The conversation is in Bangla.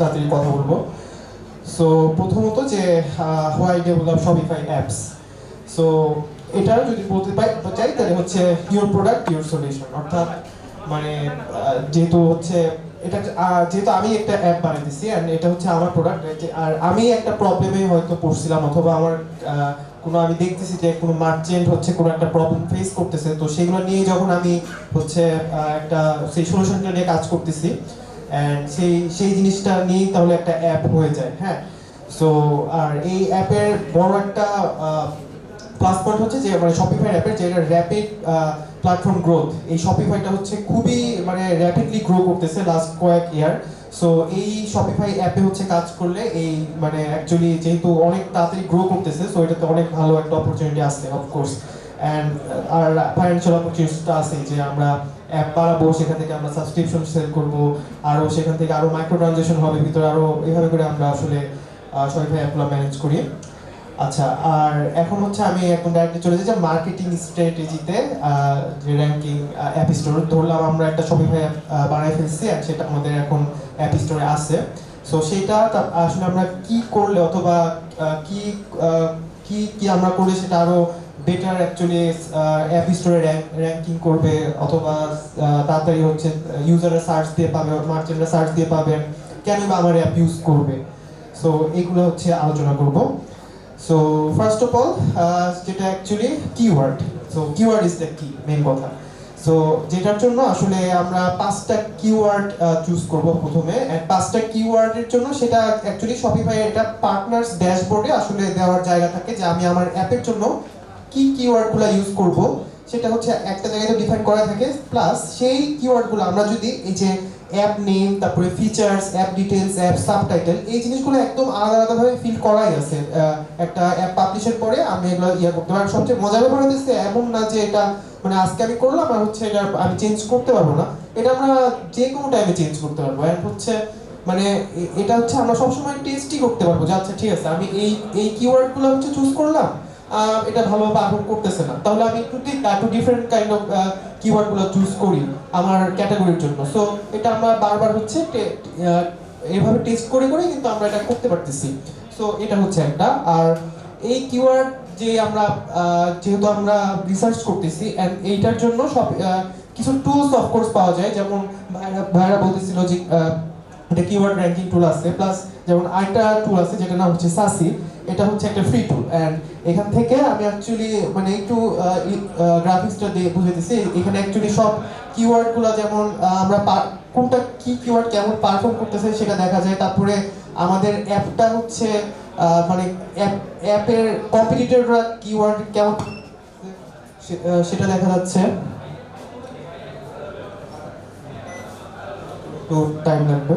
তাড়াতাড়ি কথা বলব। সো প্রথমত যে why develop Shopify apps so এটা যদি বলতে চাই, তাহলে হচ্ছে ইউর প্রোডাক্ট ইউর সলিউশন অর্থাৎ মানে যেহেতু হচ্ছে, এটা যেহেতু আমি একটা অ্যাপ বানিয়েছি অ্যান্ড এটা হচ্ছে আমার প্রোডাক্ট আর আমি একটা প্রবলেমে হয়তো পড়ছিলাম, অথবা আমার কোনো আমি দেখতেছি যে, কোনো মার্চেন্ট হচ্ছে কোনো একটা প্রবলেম ফেস করতেছে, তো সেগুলো নিয়ে যখন আমি হচ্ছে একটা, সেই সলিউশনটা নিয়ে কাজ করতেছি অ্যান্ড সেই সেই জিনিসটা নিয়েই তাহলে একটা অ্যাপ হয়ে যায় হ্যাঁ? সো আর এই অ্যাপের বড় একটা প্লাস পয়েন্ট হচ্ছে যে মানে শপিফাই অ্যাপের যে র্যাপিড প্ল্যাটফর্ম গ্রোথ এই শপিফাইটা হচ্ছে খুবই মানে র্যাপিডলি গ্রো করতেছে লাস্ট কয়েক ইয়ার সো এই শপিফাই অ্যাপে হচ্ছে কাজ করলে এই মানে অ্যাকচুয়ালি যেহেতু অনেক তাড়াতাড়ি গ্রো করতেছে সো এটাতে অনেক ভালো একটা অপরচুনিটি আছে অফকোর্স অ্যান্ড আর ফাইন্যান্সিয়াল অপরচুনিটিটা আছে যে আমরা অ্যাপ বাড়াবো সেখান থেকে আমরা সাবস্ক্রিপশন সেল করব, আরও সেখান থেকে আরও মাইক্রো ট্রানজেকশন হবে, ভিতরে আরও এইভাবে করে আমরা আসলে শপিফাই অ্যাপগুলো ম্যানেজ করি। আচ্ছা আর এখন হচ্ছে আমি এখন ডাইরেক্টলি চলে যাচ্ছি মার্কেটিং স্ট্র্যাটেজিতে যে র্যাঙ্কিং অ্যাপ স্টোর ধরলাম আমরা একটা শপিফাই অ্যাপ বানাই ফেলছি আর সেটা আমাদের এখন অ্যাপ স্টোরে আছে। সো সেটা আসলে আমরা কি করলে অথবা কি কি কি আমরা করলে সেটা আরও বেটার অ্যাকচুয়ালি অ্যাপ স্টোরে র্যাঙ্কিং করবে, অথবা তাড়াতাড়ি হচ্ছে ইউজাররা সার্চ দিয়ে পাবে মার্চেন্টরা সার্চ দিয়ে পাবেন কেন বা আমার অ্যাপ ইউজ করবে। সো এগুলো হচ্ছে আলোচনা করব। সো ফার্স্ট অফ অল যেটা actually keyword so keyword is the key main কথা। সো যেটার জন্য আসলে আমরা পাঁচটা কিওয়ার্ড চুজ করব প্রথমে। পাঁচটা কিওয়ার্ডের জন্য সেটা অ্যাকচুয়ালি শপিফাই এটা পার্টনার্স ড্যাশবোর্ডে আসলে দেওয়ার জায়গা থাকে যে আমি আমার অ্যাপের জন্য কি কিওয়ার্ডগুলো ইউজ করব, সেটা হচ্ছে একটা জায়গায় ডিফাইন করা থাকে প্লাস সেই কিওয়ার্ডগুলো আমরা যদি এই যে অ্যাপ নেম তারপরে features app details app subtitle এই জিনিসগুলো একদম আলাদা আলাদাভাবে ফিল করাই আছে একটা অ্যাপ পাবলিশের পরে আমি এগুলো ইয়ে করতে পারি সবচেয়ে মজার ব্যাপার হচ্ছে এমন না যে এটা মানে আজকে আমি করলাম আর হচ্ছে এটা আমি চেঞ্জ করতে পারব না, এটা আমরা যে কোনো টাইমে চেঞ্জ করতে পারব। অ্যান্ড হচ্ছে মানে এটা হচ্ছে আমরা সবসময় টেস্টই করতে পারব যে আচ্ছা ঠিক আছে, আমি এই এই কিওয়ার্ডগুলো হচ্ছে চুজ করলাম এটা ভালোভাবে আহরণ করতেছে না। তাহলে আমি একটু একটু ডিফারেন্ট কাইন্ড অফ কিওয়ার্ডগুলো চুজ করি আমার ক্যাটাগরির জন্য। সো এটা আমরা বারবার হচ্ছে এভাবে টেস্ট করে করে কিন্তু আমরা এটা করতে পারতেছি। সো এটা হচ্ছে একটা। আর এই কিওয়ার্ড যে আমরা যেহেতু আমরা রিসার্চ করতেছি এন্ড এইটার জন্য সব কিছু টুলস অফকোর্স পাওয়া যায়। যেমন ভাইরা বলতেছিল যে একটা কিওয়ার্ড র্যাঙ্কিং টুল আছে। প্লাস যেমন আরেকটা টুল আছে যেটা নাম হচ্ছে সাসি। এটা হচ্ছে একটা ফ্রি টুল এন্ড এখান থেকে আমি অ্যাকচুয়ালি মানে একটু গ্রাফিক্সটা দিয়ে বুঝে দিচ্ছি এখানে অ্যাকচুয়ালি সব কিওয়ার্ডগুলো যেমন আমরা কোনটা কি কিওয়ার্ড কেমন পারফর্ম করতেছে সেটা দেখা যায়। তারপরে আমাদের অ্যাপটা হচ্ছে মানে অ্যাপ অ্যাপের কম্পিটিটররা কিওয়ার্ড কেমন সেটা দেখা যাচ্ছে। তো টাইম লাগবে।